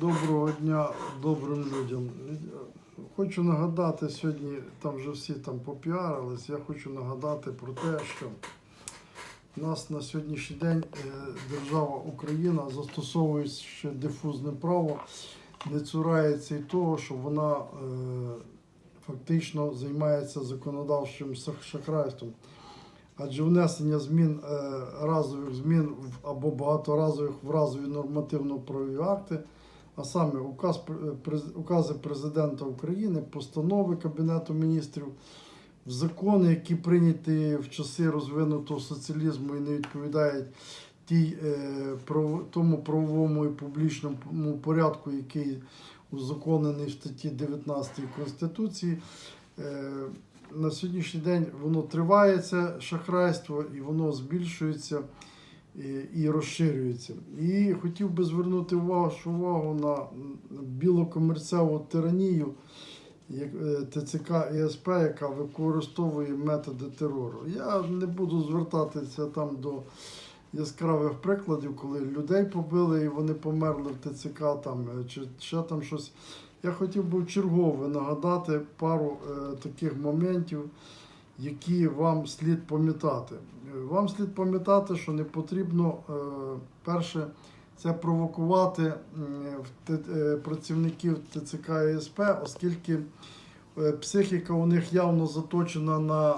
Доброго дня добрим людям. Хочу нагадати сьогодні, там вже всі там попіарились, я хочу нагадати про те, що у нас на сьогоднішній день е, держава Україна застосовує ще дифузне право, не цурається і того, що вона е, фактично займається законодавчим шахрайством. Адже внесення змін е, разових змін або багаторазових в разові нормативно-правові акти, а саме указ, е, укази президента України, постанови Кабінету міністрів, закони, які прийняті в часи розвинутого соціалізму і не відповідають тій, е, тому правовому і публічному порядку, який узаконений в статті 19 Конституції. Е, на сьогоднішній день воно триває це шахрайство і воно збільшується і, розширюється. І хотів би звернути вашу увагу на білокомерцеву тиранію е, ТЦК і СП, яка використовує методи терору. Я не буду звертатися там до яскравих прикладів, коли людей побили і вони померли в ТЦК там, е, чи ще там щось. Я хотів би вчергове нагадати пару е, таких моментів, які вам слід пам'ятати. Вам слід пам'ятати, що не потрібно е, перше це провокувати е, працівників ТЦК і СП, оскільки е, психіка у них явно заточена на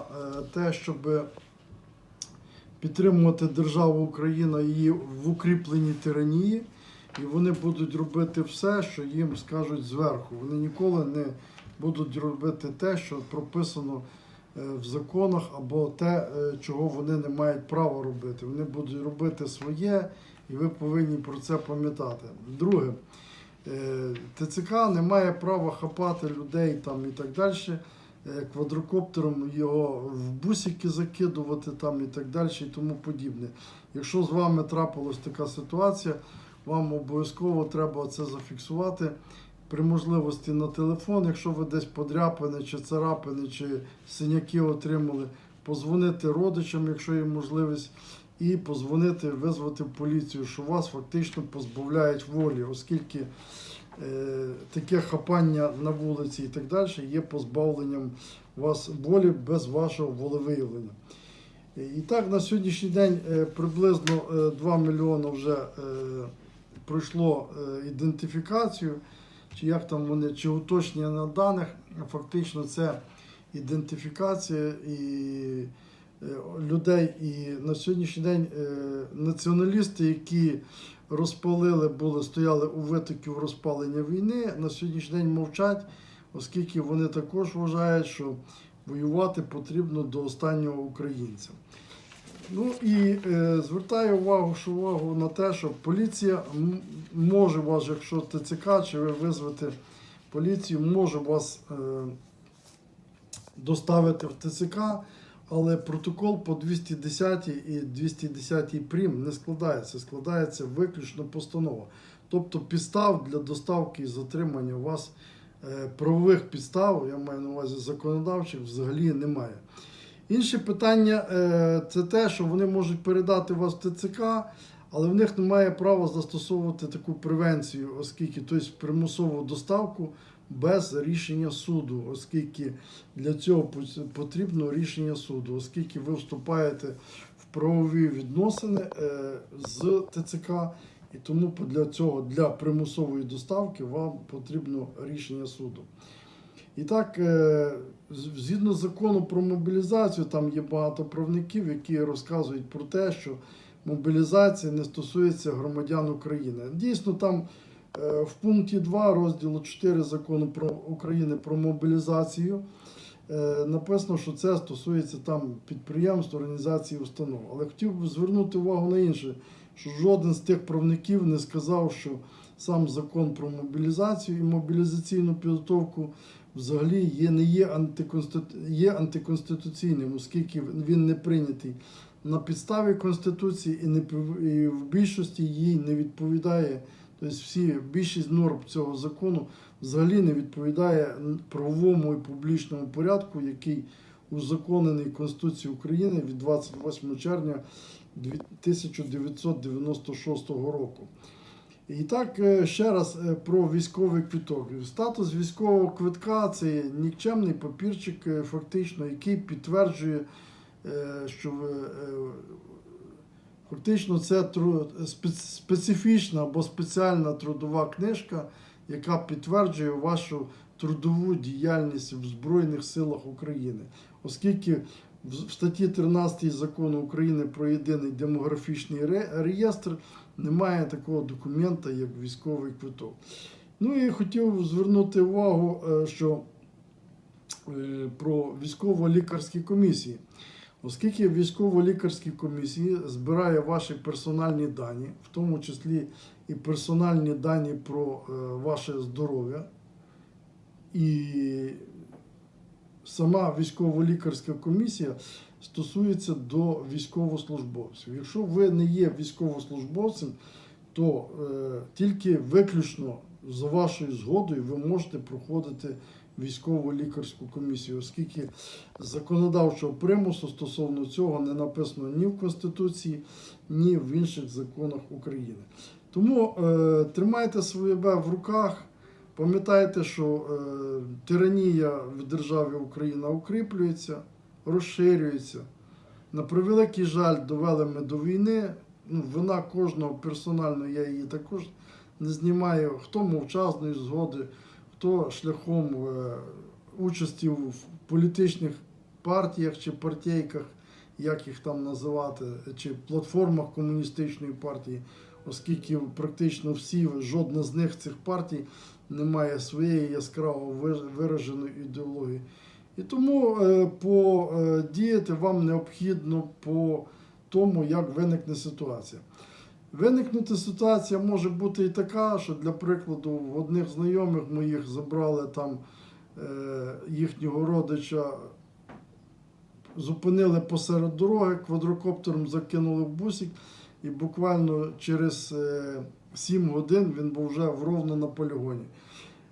те, щоб підтримувати державу Україна її в укріпленій тиранії, і вони будуть робити все, що їм скажуть зверху. Вони ніколи не будуть робити те, що прописано в законах, або те, е, чого вони не мають права робити. Вони будуть робити своє, і ви повинні про це пам'ятати. Друге, е, ТЦК не має права хапати людей там і так далі. е, Квадрокоптером його в бусики закидувати там і так далі, і тому подібне. Якщо з вами трапилась така ситуація, вам обов'язково треба це зафіксувати при можливості на телефон, якщо ви десь подряпини, чи царапини, чи синяки отримали, позвонити родичам, якщо є можливість, і позвонити, визвати поліцію, що вас фактично позбавляють волі, оскільки е, таке хапання на вулиці і так далі є позбавленням вас волі без вашого волевиявлення. І так, на сьогоднішній день е, приблизно е, 2 мільйони вже е, пройшло е, ідентифікацію, чи як там вони, чи уточнення даних. Фактично це ідентифікація і е, людей. І на сьогоднішній день е, націоналісти, які розпалили, були, стояли у витоків розпалення війни, на сьогоднішній день мовчать, оскільки вони також вважають, що воювати потрібно до останнього українця. Ну і е, звертаю увагу, що увагу на те, що поліція може вас, якщо ТЦК, чи ви визвете поліцію, може вас е, доставити в ТЦК, але протокол по 210 і 210 прим не складається, складається виключно постанова. Тобто підстав для доставки і затримання у вас е, правових підстав, я маю на увазі законодавчих, взагалі немає. Інше питання е, це те, що вони можуть передати вас в ТЦК, але в них немає права застосовувати таку превенцію, оскільки тобто примусову доставку без рішення суду, оскільки для цього потрібно рішення суду, оскільки ви вступаєте в правові відносини е, з ТЦК, і тому для цього для примусової доставки вам потрібно рішення суду. І так, е, згідно закону про мобілізацію, там є багато правників, які розказують про те, що мобілізація не стосується громадян України. Дійсно, там е, в пункті 2 розділу 4 закону про України про мобілізацію е, написано, що це стосується там підприємств, організацій, установ. Але хотів би звернути увагу на інше, що жоден з тих правників не сказав, що сам закон про мобілізацію і мобілізаційну підготовку взагалі є, не є, антиконститу... є антиконституційним, оскільки він не прийнятий на підставі Конституції і, не, і в більшості їй не відповідає. Тобто всі, більшість норм цього закону взагалі не відповідає правовому і публічному порядку, який узаконений Конституцією України від 28 червня 1996 року. І так, е, ще раз е, про військовий квиток. Статус військового квитка це нікчемний папірчик, е, фактично, який підтверджує, що фактично це специфічна або спеціальна трудова книжка, яка підтверджує вашу трудову діяльність в Збройних силах України. Оскільки в статті 13 закону України про єдиний демографічний реєстр немає такого документа, як військовий квиток. Ну і хотів звернути увагу, е, що е, про військово-лікарські комісії. Оскільки військово-лікарські комісії збирає ваші персональні дані, в тому числі і персональні дані про е, ваше здоров'я, і сама військово-лікарська комісія стосується до військовослужбовців. Якщо ви не є військовослужбовцем, то е, тільки виключно за вашою згодою ви можете проходити військово-лікарську комісію, оскільки законодавчого примусу стосовно цього не написано ні в Конституції, ні в інших законах України. Тому е, тримайте своє в руках. Пам'ятайте, що е, тиранія в державі Україна укріплюється, розширюється. На превеликий жаль, довели ми до війни. Ну, вина кожного персонально, я її також не знімаю. Хто мовчазної згоди, хто шляхом е, участі в політичних партіях чи партійках, як їх там називати, чи платформах комуністичної партії, оскільки практично всі, жодна з них цих партій не має своєї яскраво вираженої ідеології. І тому е, по, е, вам необхідно по тому, як виникне ситуація. Виникнути ситуація може бути і така, що для прикладу в одних знайомих моїх забрали там е, їхнього родича, зупинили посеред дороги, квадрокоптером закинули в бусик, і буквально через е, 7 годин він був вже Ровно на полігоні.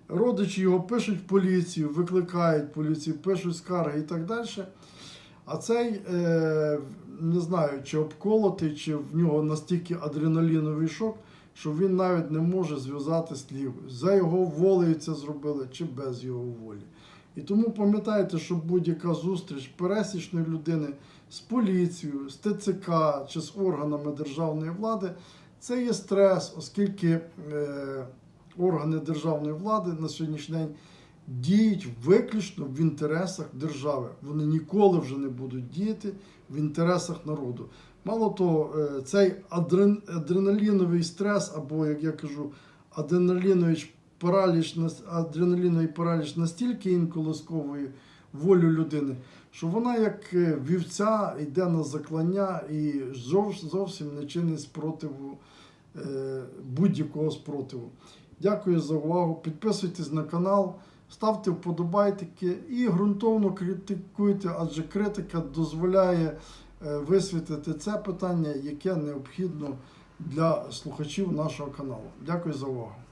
Родичі його пишуть в поліцію, викликають поліцію, пишуть скарги і так далі. А цей, е, не знаю, чи обколотий, чи в нього настільки адреналіновий шок, що він навіть не може зв'язати слів. За його волею це зробили, чи без його волі. І тому пам'ятайте, що будь-яка зустріч пересічної людини з поліцією, з ТЦК чи з органами державної влади це є стрес, оскільки е, органи державної влади на сьогоднішній день діють виключно в інтересах держави. Вони ніколи вже не будуть діяти в інтересах народу. Мало того, е, цей адрен, адреналіновий стрес, або, як я кажу, адреналіновий параліч, адреналіновий параліч настільки інколи сковує волю людини, що вона, як е, вівця, йде на заклання і зовсім не чинить спротиву е, будь-якого спротиву. Дякую за увагу. Підписуйтесь на канал, ставте вподобайтики і ґрунтовно критикуйте, адже критика дозволяє е, висвітлити це питання, яке необхідно для слухачів нашого каналу. Дякую за увагу.